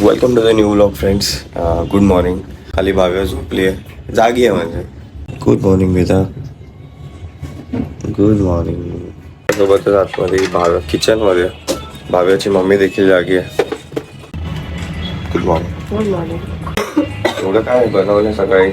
Welcome to the new vlog friends good morning खाली भाव्या झोपली आहे जागी आहे म्हणजे गुड मॉर्निंग बेटा। गुड मॉर्निंग सोबतच आतमध्ये भाव्या किचनमध्ये भाव्याची मम्मी देखील जागी आहे गुड मॉर्निंग गुड मॉर्निंग एवढं काय बनवलं सकाळी.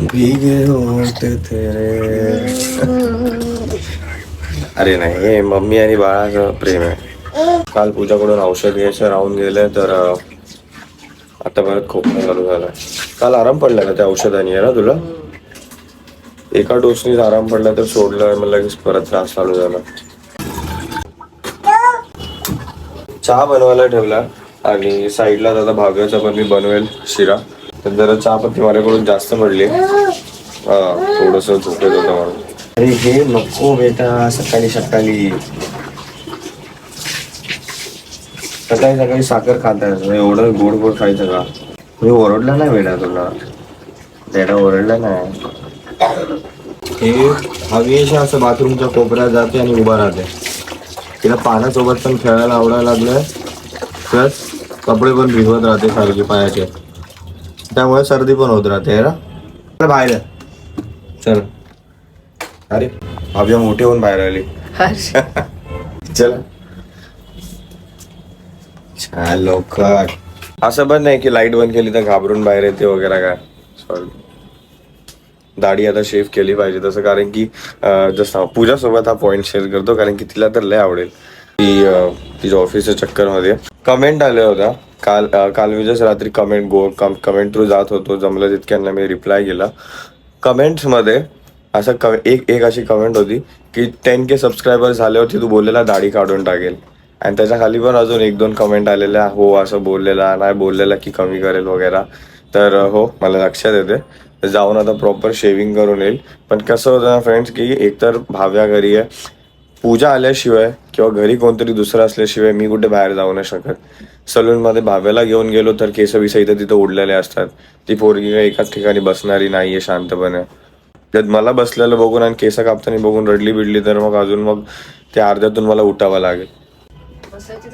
भीगे होते तेरे। अरे नाही हे मम्मी आणि बाळाचं प्रेम आहे. काल पूजाकडून औषध घ्यायचं राहून गेले तर आता परत खोकला चालू झालाय काल आराम पडला का त्या औषधाने आहे ना तुला? एका डोसनीच आराम पडला तर सोडलं मग लगेच परत त्रास चालू झाला. चहा बनवायला ठेवला. आणि साईडला दादा भाव्याचा पण मी बनवेल शिरा. तर जरा चहा पत्ती माझ्याकडून जास्त पडली. थोडस झोपेत होतं म्हणून. अरे हे नको बेटा सकाळी सकाळी. सकाळी सकाळी साखर खाता एवढं गोड गोड खायचं का? मी ओरडला नाही बेटा तुला? बेटा ओरडला नाही. हे हवेशा असं बाथरूमच्या कोपऱ्यात जाते आणि उभा राहते. तिला पाण्यासोबत पण खेळायला आवडायला लागलंय. प्लस कपडे पण भिजवत राहते सारखे पायाचे. त्यामुळे सर्दी पण होत राहते ना? बाहेर. चल. अरे भाव्या मोठी होऊन बाहेर आली. चल. छान लवकर. असं पण नाही की लाइट बंद केली तर घाबरून बाहेर येते वगैरे काय. सॉरी दाढी आता शेव केली पाहिजे तसं कारण की जसं पूजासोबत हा पॉइंट शेअर करतो कारण की तिला तर लय आवडेल. ती तिच्या ऑफिसच्या चक्करमध्ये. कमेंट आल्या होत्या. काल काल मी जस रात्री कमेंट गो कमेंट थ्रू जात होतो जमलं तितक्यांना मी रिप्लाय केला. कमेंट्समध्ये असं क एक एक अशी कमेंट होती की टेन के सबस्क्रायबर झाल्यावरती तू बोललेला दाढी काढून टाकेल. आणि त्याच्याखाली पण अजून एक दोन कमेंट आलेल्या हो असं बोललेला नाही बोललेला की कमी करेल वगैरे. तर हो मला लक्षात येते जाऊन आता प्रॉपर शेविंग करून येईल. पण कसं होतं ना फ्रेंड्स की एकतर भाव्या घरी आहे पूजा आल्याशिवाय किंवा घरी कोणतरी दुसरं असल्याशिवाय मी कुठे बाहेर जाऊ नाही शकत. सलूनमध्ये भाव्याला घेऊन गेलो तर केस बिस इथं तिथं उडलेले असतात. ती पोरगी काही एकाच ठिकाणी बसणारी नाहीये शांतपणे. त्यात मला बसलेलं बघून आणि केस कापताना बघून रडली बिडली तर मग अजून मग त्या अर्ध्यातून मला उठावं लागेल.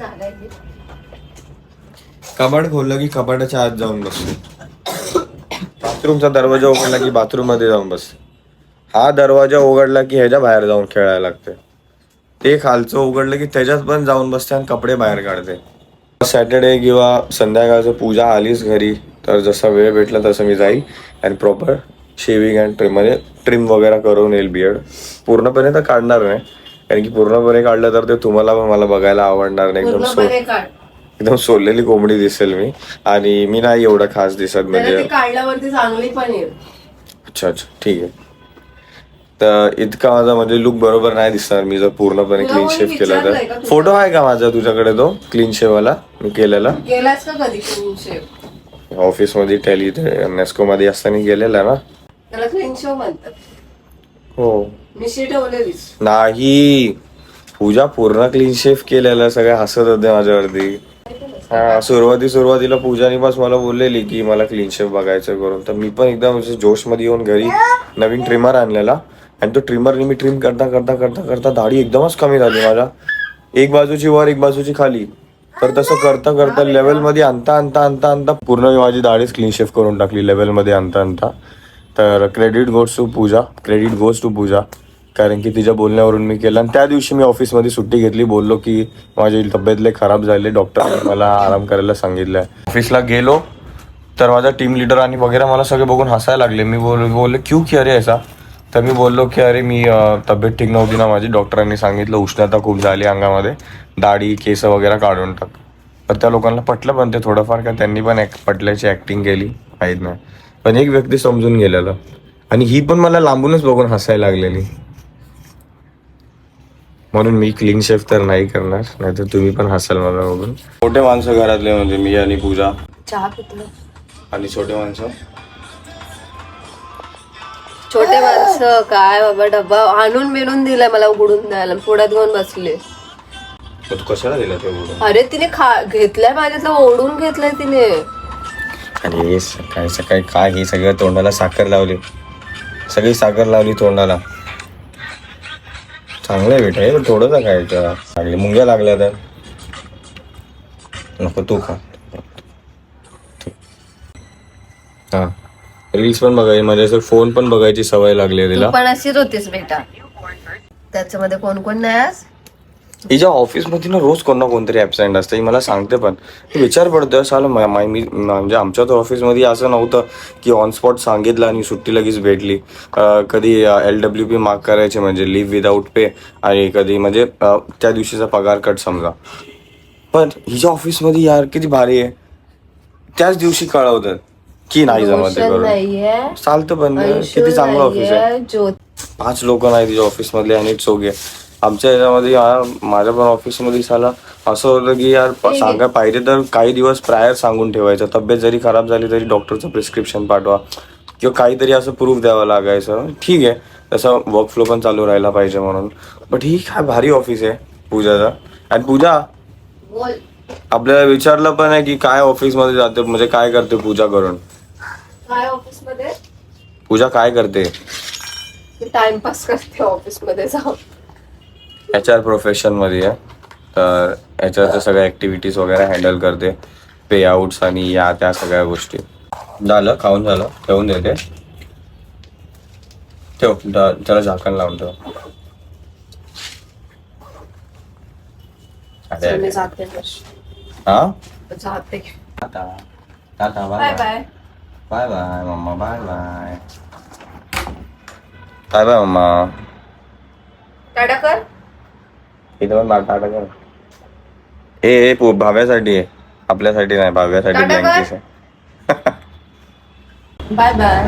आहे. कबाड खोललं की कबाडाच्या आत जाऊन बसतो बाथरूमचा दरवाजा उघडला की बाथरूममध्ये जाऊन बस. हा दरवाजा उघडला की ह्याच्या बाहेर जाऊन खेळायला लागते. ते खालचं उघडलं की त्याच्यात पण जाऊन बसते आणि कपडे बाहेर काढते. सॅटर्डे किंवा संध्याकाळचं पूजा आलीच घरी तर जसा वेळ भेटला तसं मी जाईल आणि प्रॉपर शेविंग अँड ट्रिम म्हणजे ट्रिम वगैरे करून येईल बियर्ड पूर्णपणे तर काढणार नाही कारण की पूर्णपणे काढलं तर ते तुम्हाला पण मला बघायला आवडणार नाही. एकदम सो एकदम सोललेली कोंबडी दिसेल मी. आणि मी नाही एवढं खास दिसत म्हणजे अच्छा अच्छा. ठीक आहे. तर इतका माझा म्हणजे लुक बरोबर नाही दिसणार. मी जर पूर्णपणे क्लीन शेव केला तर? फोटो आहे का माझा तुझ्याकडे तो? क्लीन शेववाला मी केलेला. गेलास का कधी क्लीन शेव ऑफिसमध्ये टॅली नेस्को मध्ये असताना गेलेला ना. त्याला क्लीन शेव म्हणतात. हो. नाही. पूजा पूर्ण क्लीन शेफ केलेला. सगळे हसत होते माझ्यावरती. हा सुरुवाती सुरुवातीला पूजानी बस मला बोललेली की मला क्लीन शेफ बघायचं करून. तर मी पण एकदम जोशमध्ये येऊन घरी नवीन ट्रिमर आणलेला. आणि तो ट्रिमरने मी ट्रिम करता करता करता करता दाढी एकदमच कमी झाली माझ्या. एक बाजूची वर एक बाजूची खाली. तर तसं करता करता लेवलमध्ये आणता आणता आणता आणता पूर्ण मी माझी दाढीच क्लीन शेफ करून टाकली लेवलमध्ये आणता आणता. तर credit goes to Pooja credit goes to Pooja. कारण की तिच्या बोलण्यावरून मी केलं. आणि त्या दिवशी मी ऑफिसमध्ये सुट्टी घेतली. बोललो की माझी तब्येत लय खराब झाले. डॉक्टरने मला आराम करायला सांगितलं आहे ऑफिसला गेलो. तर माझा टीम लिडर आणि वगैरे मला सगळे बघून हसायला लागले. मी बोल बोलले क्यू की अरे ऐसा? तर मी बोललो की अरे मी तब्येत ठीक नव्हती ना माझी. डॉक्टरांनी सांगितलं उष्णता खूप झाली अंगामध्ये. दाढी केस वगैरे काढून टाक. तर त्या लोकांना पटलं पण ते थोडंफार का त्यांनी पण पटल्याची ऍक्टिंग केली माहीत नाही. पण एक व्यक्ती समजून गेलेला. आणि ही पण मला लांबूनच बघून हसायला लागलेली. म्हणून मी क्लीन शेफ तर नाही करणार नाहीतर तुम्ही पण हसाल मला बघून. मोठे माणसं घरातले म्हणजे मी आणि पूजा. चहा पितलं आणि छोटे माणसं? छोटे माणसं काय बाबा डब्बा आणून बिनून दिलाय मला उघडून द्यायला. पुढ्यात घेऊन बसले. तू कशाला दिला ते अरे तिने खा घेतलाय माझ्यातलं ओढून घेतलाय तिने. अरे सकाळी सकाळी काय हे सगळं तोंडाला साखर लावली. सगळी साखर लावली तोंडाला. चांगलं आहे बेटा हे थोडंसं खायचं लागली मुंग्या लागल्या तर. नको तू खा. हा. रील्स पण बघायची म्हणजे असं फोन पण बघायची सवय लागली आहे तिला. पण अशीच होतीस बेटा. त्याच्यामध्ये कोण कोण नाही आज? हिच्या ऑफिसमध्ये ना रोज कोण ना कोणतरी ॲबसेंट असतं ही मला सांगते पण. विचार पडतोय साल म- म्हणजे आमच्या तर ऑफिसमध्ये असं नव्हतं की ऑन स्पॉट सांगितलं आणि सुट्टी लगेच भेटली. कधी एल डब्ल्यू पी मार्क करायचे म्हणजे लिव्ह विदाऊट पे आणि कधी म्हणजे त्या दिवशीचा पगार कट समजा. पण हिच्या ऑफिसमध्ये यार किती भारी आहे. त्याच दिवशी कळवतात. की नाही जमत रोशन करून? नाहीये. चालतं पण किती चांगलं ऑफिस आहे. नाहीये ज्योत पाच लोक नाही तिच्या ऑफिसमधले आणि चौघे आमच्या ह्याच्यामध्ये यार माझ्या पण ऑफिसमध्ये साला असं होतं की यार प- सांगा पाहिजे तर काही दिवस प्रायर सांगून ठेवायचं. तब्येत जरी खराब झाली तरी डॉक्टरचं प्रिस्क्रिप्शन पाठवा. किंवा काहीतरी असं प्रूफ द्यावं लागायचं. ठीक आहे. तसं वर्कफ्लो पण चालू राहायला पाहिजे म्हणून. बट ही काय भारी ऑफिस आहे पूजाचा. आणि पूजा? बोल. आपल्याला विचारलं पण आहे की काय ऑफिसमध्ये जाते म्हणजे काय करते पूजा करून? काय ऑफिसमध्ये पूजा काय करते? टाइमपास करते ऑफिसमध्ये जाऊन. एच आर प्रोफेशनमध्ये आहे. तर एच आरच्या सगळ्या ॲक्टिव्हिटीज वगैरे हँडल करते. पे आउट्स आणि या त्या सगळ्या गोष्टी. झालं खाऊन झालं. ठेवून देते. ठेव त्याला झाकण लावून ठेव. अरे. जाते tata tata bye bye bye bye mamma bye bye bye bye mamma tata कर इथं पण टाटा कर ए ए पो भाव्यासाठी. आहे आपल्यासाठी नाही भाव्यासाठी टाटा कर. ब्लँकेट आहे. बाय बाय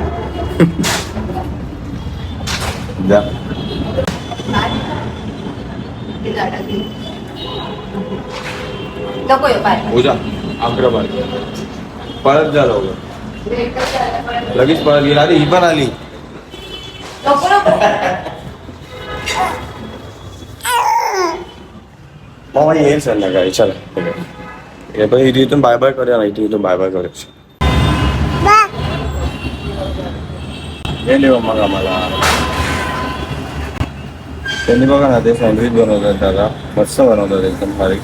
जा टाटा नको पूजा अकरा पळत जा लवकर. लगेच पळत गेली. आली ही पण आली. नको नको. मग येईल संध्याकाळी. चल. हे पण इथे इथून बाय बाय करूया नाही इथून बाय बाय करायचं गेले मग आम्हाला. त्यांनी बघा ना ते सँडविच बनवतात दादा. मस्त बनवतात एकदम भारी.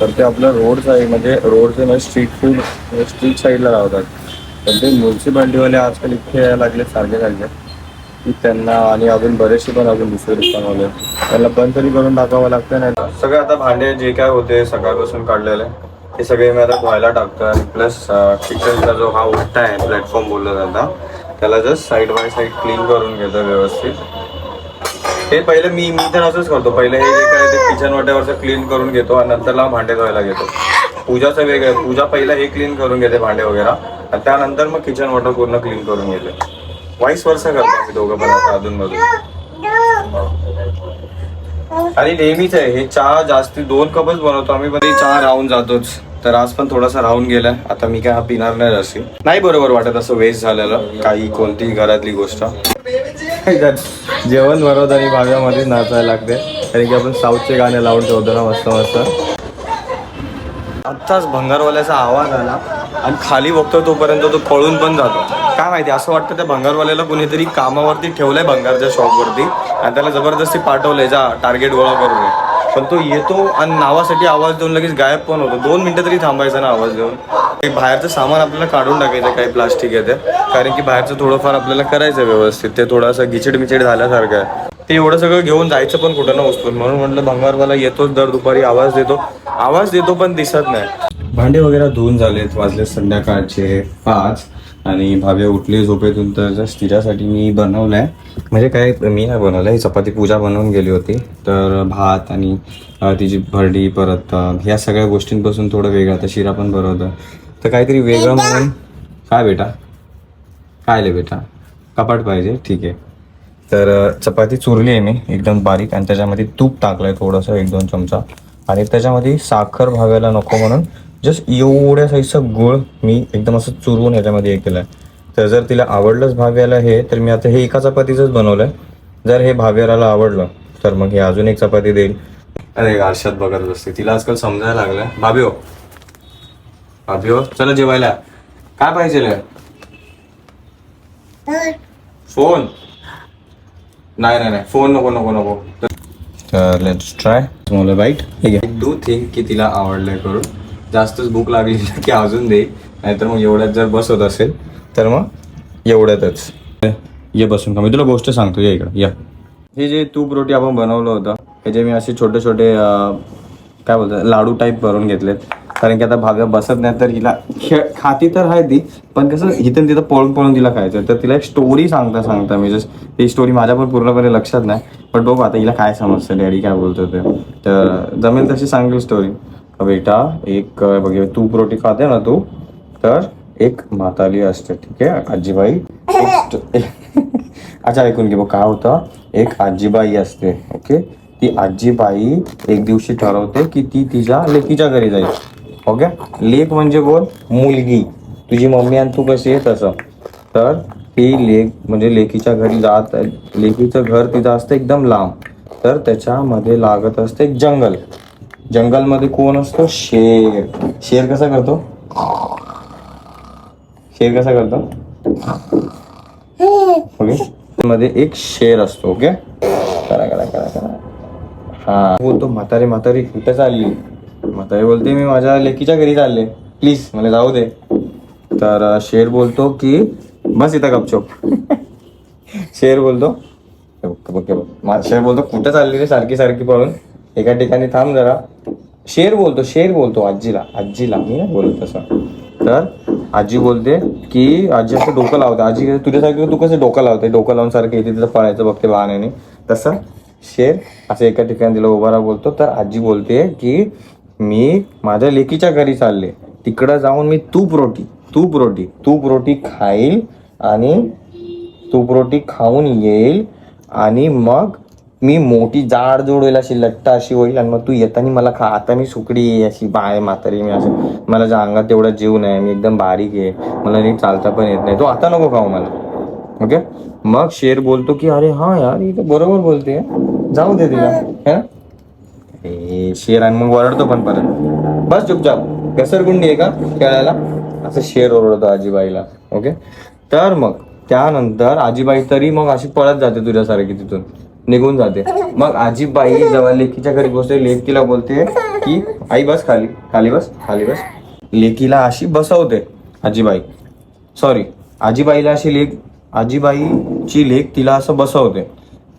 तर ते आपलं रोड साईड म्हणजे रोडचे म्हणजे स्ट्रीट फूड स्ट्रीट साईडला लावतात. पण ते म्युन्सिपाल्टीवाले आजकाल इतके यायला लागले सारखे सारखे की त्यांना आणि अजून बरेचसे पण अजून दुसरे दुकानवाले त्यांना बंद तरी करून टाकावं लागतं नाही सगळे आता भांडे जे काय होते सकाळपासून काढलेले ते सगळे मी आता धुवायला टाकतो आणि प्लस किचनचा जो हा ओटा आहे प्लॅटफॉर्म बोलला जाता त्याला just side by side clean करून घेतो व्यवस्थित. ते पहिले मी मी तर असंच करतो. पहिले हे जे काय ते किचन वाट्यावरचं क्लीन करून घेतो आणि नंतर लावून भांडे धुवायला घेतो. पूजाचं वेगळं. आहे पूजा पहिला हे क्लीन करून घेते भांडे वगैरे. आणि त्यानंतर मग किचन वाटर पूर्ण क्लीन करून घेते. वाईस वर्ष करतो आम्ही दोघं पण असं अधून आणि नेहमीच आहे हे चहा जास्ती दोन कपच बनवतो आम्ही पण हे चहा राहून जातोच. तर आज पण थोडासा राहून गेलाय आता मी काय हा पिणार नाही जास्ती. नाही बरोबर वाटत असं वेस्ट झालेलं काही कोणतीही घरातली गोष्ट. जेवण बनवताना भागामध्ये नाचायला लागते कारण की आपण साऊथचे गाणे लावून ठेवतो ना मस्त मस्त. आत्ताच भंगारवाल्याचा आवाज आला आणि खाली बघतो तोपर्यंत तो पळून पण जातो. काय माहिती असं वाटतं त्या भंगारवाल्याला कुणीतरी कामावरती ठेवलंय भंगारच्या शॉपवरती आणि त्याला जबरदस्ती पाठवलंय जा टार्गेट गोळा करून पण तो येतो आणि नावासाठी आवाज देऊन लगेच गायब पण होतो. दोन मिनटं तरी थांबायचा ना आवाज देऊन. ते बाहेरचं सामान आपल्याला काढून टाकायचं काही प्लास्टिक आहे ते. कारण की बाहेरचं थोडंफार आपल्याला करायचं व्यवस्थित. ते थोडंसं गिचिड मिचिड झाल्यासारखं आहे. ते एवढं सगळं घेऊन जायचं पण कुठं ना उचलून. म्हणून म्हटलं भंगारवाला येतोच दर दुपारी आवाज देतो. आवाज देतो पण दिसत नाही. भांडे वगैरे धुवून झालेत. वाजले संध्याकाळचे पाच. आणि भाव्या उठली झोपेतून तर तिच्यासाठी मी बनवलंय. म्हणजे काय मी नाही बनवलंय चपाती पूजा बनवून गेली होती. तर भात आणि तिची भरडी परत ह्या सगळ्या गोष्टींपासून थोडं वेगळं आता शिरा पण बनवतं तर काहीतरी वेगळं म्हणून काय बेटा? काय ले बेटा? कपाट पाहिजे ठीक आहे. तर चपाती चुरली आहे मी एकदम बारीक आणि त्याच्यामध्ये तूप टाकलंय थोडंसं एक दोन चमचा. आणि त्याच्यामध्ये साखर भागायला नको म्हणून जस्ट एवढ्या साईजचं गुळ मी एकदम असं चुरवून ह्याच्यामध्ये हे केलंय. तर जर तिला आवडलंच भाव्याला हे तर मी आता हे एका चपातीचंच बनवलंय. जर हे भाव्याला आवडलं तर मग हे अजून एक चपाती देईल. अरे आरशात बघत बसते तिला आजकाल समजायला लागलं भाभी हो भाभी हो चला जेवायला. काय पाहिजे फोन. नाही नाही नाही. फोन नको नको नको. तर लेट्स ट्राय स्मॉल बाईट ठीक आहे. डू थिंक की तिला आवडलंय करून. जास्तच भूक लागली की अजून दे. नाहीतर मग एवढ्यात जर बसत असेल तर मग एवढ्यातच. ये बसून का मी तुला गोष्ट सांगतो. या इकडं. या. हे जे तूप रोटी आपण बनवलं होतं हे जे मी असे छोटे छोटे काय बोलतात लाडू टाईप भरून घेतलेत. कारण की आता भाव्या बसत नाही तर हिला खेळ खाती तर आहे ती पण कसं इथून तिथं पळून पळून तिला खायचं तर तिला एक स्टोरी सांगता सांगता मी जस्ट ती स्टोरी माझ्या पण पूर्णपणे लक्षात नाही. पण बघू आता हिला काय समजतं डॅडी काय बोलतो ते. तर जमेल तशी सांगली स्टोरी बेटा? एक बघे तूप रोटी खाते ना तू तर एक म्हातारी असते ठीक आहे? आजीबाई अच्छा ऐकून घे बघ काय होतं? एक आजीबाई असते ओके? ती आजीबाई एक दिवशी ठरवते की ती तिच्या लेकीच्या घरी जाईल हो ओके लेक म्हणजे कोण? मुलगी. तुझी मम्मी आणि तू कशी आहे तसं. तर ती लेक म्हणजे लेकीच्या घरी जात लेकीचं घर तिथं असतं एकदम लांब. तर त्याच्यामध्ये लागत असते एक जंगल. जंगलमध्ये कोण असतो? शेर. शेर कसा करतो? शेर कसा करतो? ओके मध्ये एक शेर असतो ओके करा करा करा करा. हा. हो, बोलतो म्हातारी म्हातारी कुठे चालली? म्हातारी बोलते मी माझ्या लेकीच्या घरी चालले. प्लीज मला जाऊ दे. तर शेर बोलतो की बस इथं गपचोप. शेर बोलतो बघ, बघ, शेर बोलतो कुठे चालली रे? सारखी सारखी पळून. एका ठिकाणी थांब जरा. शेर बोलतो शेर बोलतो आजीला आजीला मी नाही बोलत तसं. तर आजी बोलते की आजी असं डोकं लावते. आजी तुझ्यासारखं तू कसं डोकं लावते? डोकं लावून सारखं येते तिथं पळायचं बघते बहाण्याने. तसं शेर असं एका ठिकाणी तिला उभा राहा बोलतो. तर आजी बोलते की मी माझ्या लेकीच्या घरी चालले. तिकडं जाऊन मी तूप रोटी तूप रोटी तूप रोटी खाईल आणि तूप रोटी खाऊन येईल आणि मग मी मोठी जाड जोड होईल अशी लट्ट अशी होईल आणि मग तू येताना मला खा. आता मी सुकडी अशी बाय म्हातारी मी असं मला ज्या अंगात तेवढा जीव नाही मी एकदम बारीक आहे. मला नीट चालता पण येत नाही. तो आता नको खाऊ मला. ओके? मग शेर बोलतो की अरे हा यार ही तर बरोबर बोलते. जाऊ दे तिला. है. ना ए, शेर आणि मग ओरडतो पण परत. बस चुपचाप. घसरगुंडी आहे का खेळायला? असं शेर ओरडतो आजीबाईला. ओके? तर मग त्यानंतर आजीबाई तरी मग अशी पळत जाते तुझ्यासारखी तिथून. निघून जाते. मग आजीबाई जेव्हा लेकीच्या घरी बसते लेकीला तिला बोलते की आई बस खाली खाली बस खाली बस. लेकीला अशी बसवते आजीबाई सॉरी आजीबाईला अशी लेक आजीबाईची लेक तिला असं बसवते.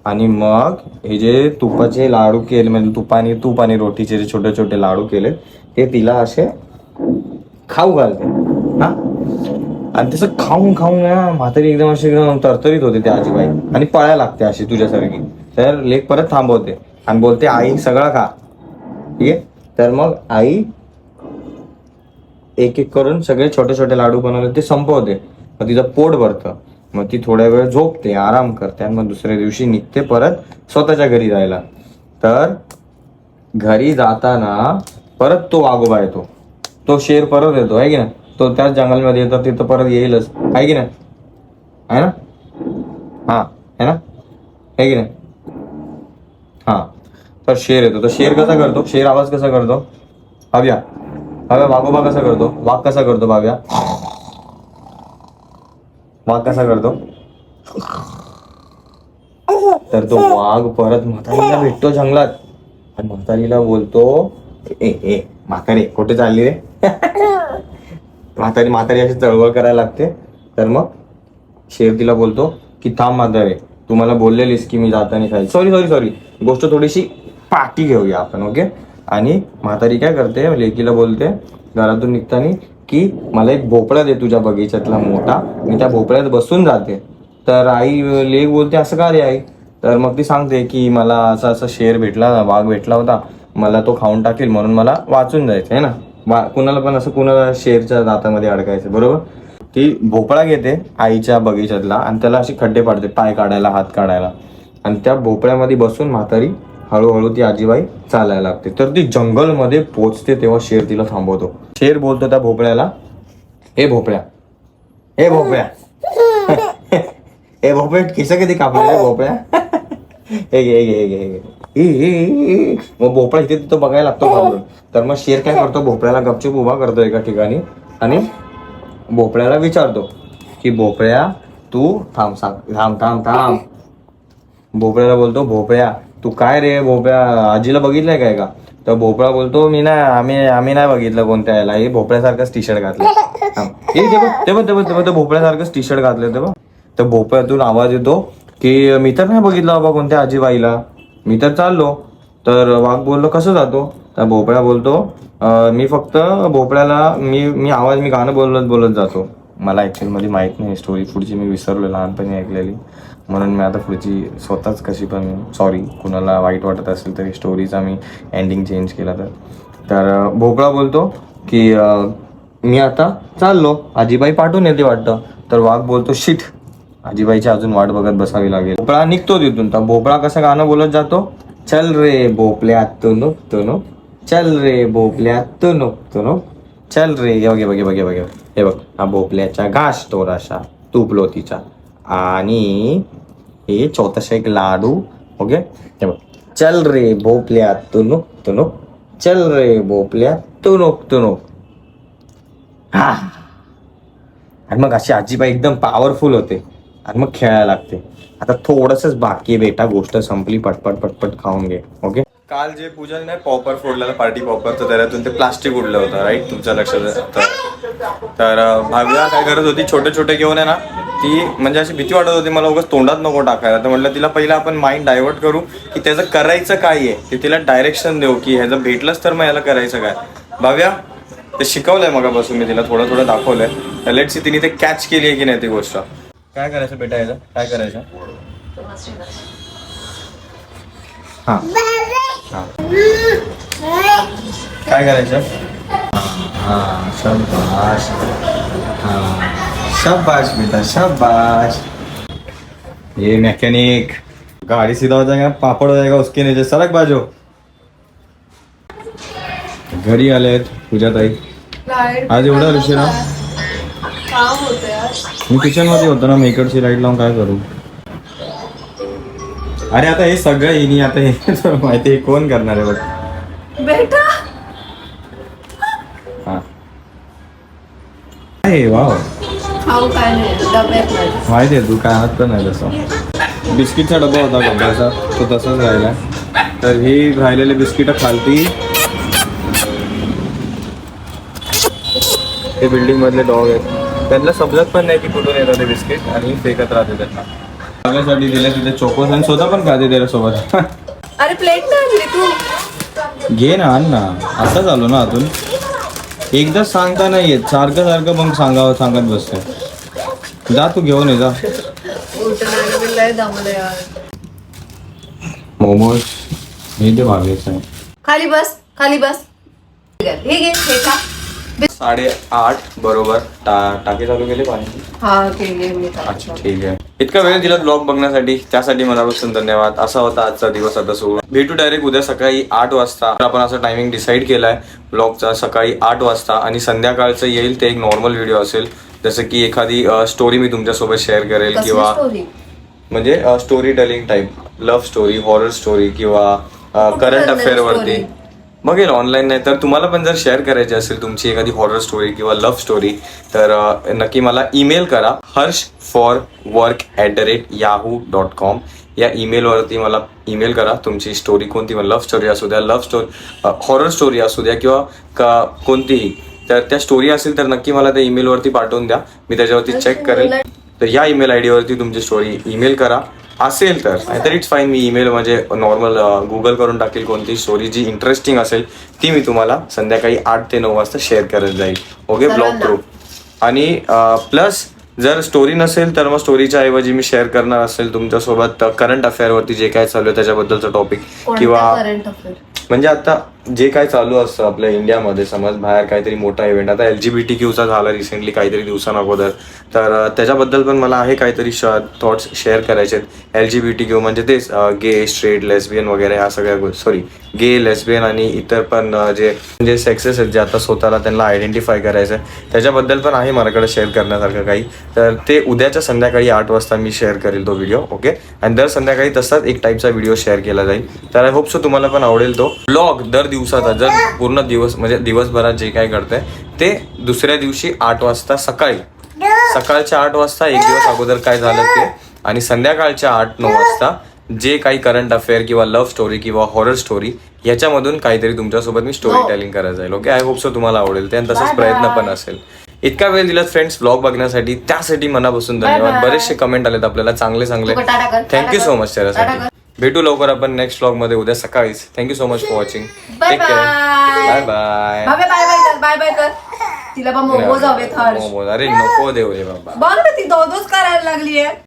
आणि मग हे जे तुपाचे लाडू केले म्हणजे तुपाने तूप आणि रोटीचे जे छोटे छोटे लाडू केले ते तिला असे खाऊ घालते. हा? आणि तसं खाऊन खाऊन ना म्हातारी एकदम अशी एकदम तरतरीत होते त्या आजीबाई. आणि पळायला लागते अशी तुझ्यासारखी. तर लेक परत थांबवते. आणि बोलते आई सगळा खा. ठीक आहे? तर मग आई एक एक करून सगळे छोटे छोटे लाडू बनवले ते संपवते. मग तिचं पोट भरतं. मग ती थोड्या वेळ झोपते आराम करते आणि मग दुसऱ्या दिवशी निघते परत स्वतःच्या घरी जायला. तर घरी जाताना परत तो वागोबा येतो. तो शेर परत येतो आहे की ना तो त्याच जंगलमध्ये येतो तिथं परत येईलच. आहे की नाही? आहे ना? हा आहे ना? आहे की नाही? हा. तर शेर येतो. तर शेर कसा करतो? शेर आवाज कसा करतो? भाव्या भाव्या वाघोबा कसा करतो? वाघ कसा करतो भाव्या वाघ कसा करतो? तर तो वाघ परत म्हातारीला भेटतो जंगलात. आणि म्हातारीला बोलतो ए ए म्हातारे कुठे चालली रे? म्हातारी म्हातारी अशी चळवळ करायला लागते. तर मग शेर तिला बोलतो की थांब म्हातारे तू मला बोललेलीस की मी जाताना खाईल सॉरी सॉरी सॉरी गोष्ट थोडीशी पाठी घेऊया आपण ओके आणि म्हातारी काय करते लेकीला बोलते घरातून निघताना की मला एक भोपळा दे तुझ्या बगीच्यातला मोठा मी त्या भोपळ्यात बसून जाते. तर आई लेक बोलते असं का रे आई? तर मग ती सांगते की मला असा असा शेर भेटला वाघ भेटला होता मला तो खाऊन टाकेल म्हणून मला वाचून जायचं आहे ना? वा कुणाला पण असं कुणाला शेरच्या दातामध्ये अडकायचं बरोबर? ती भोपळा घेते आईच्या बगीच्यातला आणि त्याला अशी खड्डे पाडते पाय काढायला हात काढायला. आणि त्या भोपळ्यामध्ये बसून म्हातारी हळूहळू ती आजीबाई चालायला लागते. तर ती जंगलमध्ये पोचते तेव्हा शेर तिला थांबवतो. शेर बोलतो त्या भोपळ्याला हे भोपळ्या हे भोपळ्या. हे भोपळ्या केस कधी कापले भोपळ्या? हे घे हे घे हे घे हे घे. ए. मग भोपळा इथे तिथं बघायला लागतो घाबरून तर मग शेर काय करतो? भोपळ्याला गपचूप उभा करतो एका ठिकाणी आणि भोपळ्याला विचारतो की भोपळ्या तू थांब सांग थांब थांब थांब. भोपळ्याला बोलतो भोपळ्या तू काय रे? भोपळ्या आजीला बघितलंय काय का? तर भोपळा बोलतो मी नाही आम्ही आम्ही नाही बघितलं कोणत्या याला. हे भोपळ्यासारखंच टी शर्ट घातलं. हे ते बघ ते बघ ते बघ ते बघ ते भोपळ्यासारखंच टी शर्ट घातलं ते बघ. तर भोपळ्यातून आवाज येतो की मी तर नाही बघितलं बाबा कोणत्या आजीबाईला. मी तर चाललो. तर वाघ बोललो कसं जातो? तर भोपळा बोलतो मी फक्त भोपळ्याला मी मी आवाज मी गाणं बोलत बोलत जातो. मला ॲक्च्युअलमध्ये माहीत नाही स्टोरी पुढची मी विसरलो लहानपणी ऐकलेली. म्हणून मी आता पुढची स्वतःच कशी पण सॉरी कुणाला वाईट वाटत असेल तरी स्टोरीचा मी एंडिंग चेंज केला तर. तर भोपळा बोलतो की मी आता चाललो. आजीबाई पाठवून येते वाटतं. तर वाघ बोलतो शिट आजीबाईची अजून वाट बघत बसावी लागेल. भोपळा निघतो तिथून. तर भोपळा कसं गाणं बोलत जातो? चल रे भोपल्या तुनुक तुनुक चल रे भोपल्या तुनुक तुनुक चल रे. हे बघ हे बघ हे हे बघ हे बघ. हा भोपल्याचा घास तोराशा तुपलो तिचा आणि हे छोटासा एक लाडू ओके? हे बघ. चल रे भोपल्या तुनुक तुनुक चल रे भोपल्या तुनुक तुनुक हा. आणि मग अशी आजीबाई एकदम पॉवरफुल होते. आणि मग खेळायला लागते. आता थोडंसंच बाकी आहे बेटा गोष्ट संपली पटपट पटपट खाऊन घे ओके? काल जे पूजा नाही पॉपर फोडलेला पार्टी पॉपर तर त्याच्यातून ते प्लास्टिक उडलं होतं राईट तुमच्या लक्षात तर- तर भाव्या काय करत होती? छोटे छोटे घेऊन आहे ना. ती म्हणजे अशी भीती वाटत होती मला उगाच तोंडात नको टाकायला. तर म्हटलं तिला पहिला आपण माइंड डायव्हर्ट करू की त्याचं करायचं काय आहे? ते तिला डायरेक्शन देऊ की ह्याचं भेटलंच तर मग याला करायचं काय? भाव्या ते शिकवलंय मगापासून मी तिला थोडं थोडं दाखवलंय. लेट सी तिने ते कॅच केली आहे की नाही ती गोष्ट? काय करायचं बेटा याचं? काय करायचं? हा. हा काय करायचं? हा शाबाश. हा. शाबाश बेटा शाबाश. ये मैकेनिक गाड़ी सीधा हो जाएगा पापड़ हो जाएगा उसके नीचे. सरक बाजू. घरी आले आहेत पूजाताई. आज एवढा उशिरा काम होतं यार. मी किचनमध्ये होतो ना मी इकडची लाइट लावून काय करू? अरे आता हे सगळं येणी आता हे माहिती आहे कोण करणार आहे बघ. बेटा! हा. आहे वाव. खाऊ काय नाही डब्यात नाही. माहिती आहे तू काय आणत पण नाही तसं. बिस्किटचा डबा होता डब्याचा तो तसाच राहिला. तर ही राहिलेली बिस्किट खालती. ते बिल्डिंग मधले डॉग आहेत. त्यांना समजत पण नाही की कुठून येतात ते बिस्किट आणि फेकत राहते त्यांना. खाण्यासाठी दिले तिथे चोकोस आणि स्वतः पण खाते त्याच्यासोबत अरे प्लेट नाही तू. घे ना आण ना. आताच आलो ना अजून. एकदा सांगता नाही येत. सारखं सारखं मग सांगावं सांगत बसते. जा तू घेऊन ये जा. मोमोज. हे ते मागायचं आहे. खाली बस खाली बस. हे घे हे खा. साडे आठ बरोबर. टा टाके चालू केले पाणी? हा केली मी अच्छा ठीक आहे. इतका वेळ दिला ब्लॉग बघण्यासाठी. त्यासाठी मनापासून धन्यवाद. असा होता आजचा दिवस आता सुरू. भेटू डायरेक्ट उद्या सकाळी आठ वाजता. आपण असं टायमिंग डिसाईड केलाय ब्लॉगचा सकाळी आठ वाजता आणि संध्याकाळचं येईल ते एक नॉर्मल व्हिडिओ असेल. जसं की एखादी स्टोरी मी तुमच्यासोबत शेअर करेल किंवा स्टोरी म्हणजे story telling type love story horror story किंवा करंट अफेअर वरती. Story? बघेल ऑनलाईन नाही तर तुम्हाला पण जर शेअर करायची असेल तुमची एखादी हॉरर स्टोरी किंवा लव्ह स्टोरी तर नक्की मला ईमेल करा. Harsh for work at the rate Yahoo dot com या ईमेलवरती मला ईमेल करा. तुमची स्टोरी कोणती लव्ह स्टोरी असू द्या लव्ह स्टोरी हॉरर स्टोरी असू द्या किंवा का कोणतीही. तर त्या स्टोरी असेल तर नक्की मला त्या ईमेलवरती पाठवून द्या. मी त्याच्यावरती चेक करेल. तर या ईमेल आय डीवरती तुमची स्टोरी ईमेल करा. असेल तर. नाहीतर इट्स फाईन मी ईमेल म्हणजे नॉर्मल गुगल करून टाकेल कोणती स्टोरी जी इंटरेस्टिंग असेल ती मी तुम्हाला संध्याकाळी आठ ते नऊ वाजता शेअर करत जाईल. Okay blog. थ्रू आणि प्लस जर स्टोरी नसेल तर मग स्टोरीच्या ऐवजी मी शेअर करणार असेल तुमच्यासोबत करंट अफेअरवरती जे काय चालू आहे त्याच्याबद्दलचं टॉपिक किंवा म्हणजे आता जे काय चालू असतं आपल्या इंडियामध्ये समज बाहेर काहीतरी मोठा इव्हेंट आता एल जी बी टी क्यूचा झाला रिसेंटली काहीतरी दिवसांअगोदर तर त्याच्याबद्दल पण मला आहे काहीतरी थॉट्स शेअर करायचे आहेत. L G B T Q म्हणजे तेच गे स्ट्रेट लेस्बियन वगैरे ह्या सगळ्या सॉरी गे लेस्बियन आणि इतर पण जे जे सेक्सेस आहेत जे आता स्वतःला त्यांना आयडेंटिफाय करायचं आहे त्याच्याबद्दल पण आहे माझ्याकडे शेअर करण्यासारखं काही. तर ते उद्याच्या संध्याकाळी आठ वाजता मी शेअर करेल तो व्हिडिओ ओके आणि दर संध्याकाळी तसाच एक टाईपचा व्हिडिओ शेअर केला जाईल. तर आय होप सो तुम्हाला पण आवडेल तो. ब्लॉग दर दिवसाचा जर पूर्ण दिवस म्हणजे दिवसभरात जे काय घडतंय ते दुसऱ्या दिवशी आठ वाजता सकाळी. सकाळच्या आठ वाजता एक दिवस अगोदर काय झालं ते आणि संध्याकाळच्या आठ नऊ वाजता जे काही करंट अफेअर किंवा लव्ह स्टोरी किंवा हॉरर स्टोरी याच्यामधून काहीतरी तुमच्यासोबत मी स्टोरी टेलिंग करायला जाईल. ओके आय होप सो तुम्हाला आवडेल. ते आणि तसाच प्रयत्न पण असेल. इतका वेळ दिला फ्रेंड्स ब्लॉग बघण्यासाठी. त्यासाठी मनापासून धन्यवाद. बरेचसे कमेंट आलेत आपल्याला. चांगले चांगले थँक्यू. सो मच त्यासाठी. भेटू लवकर आपण नेक्स्ट ब्लॉगमध्ये उद्या सकाळीच thank you so much for watching bye bye. Bye bye bye bye कर बाय बाय कर. तिला पण मोमोज हवेत हर्ष मोमोज. अरे नको देऊ रे बाबा. बघ ना ती दोन करायला लागली आहे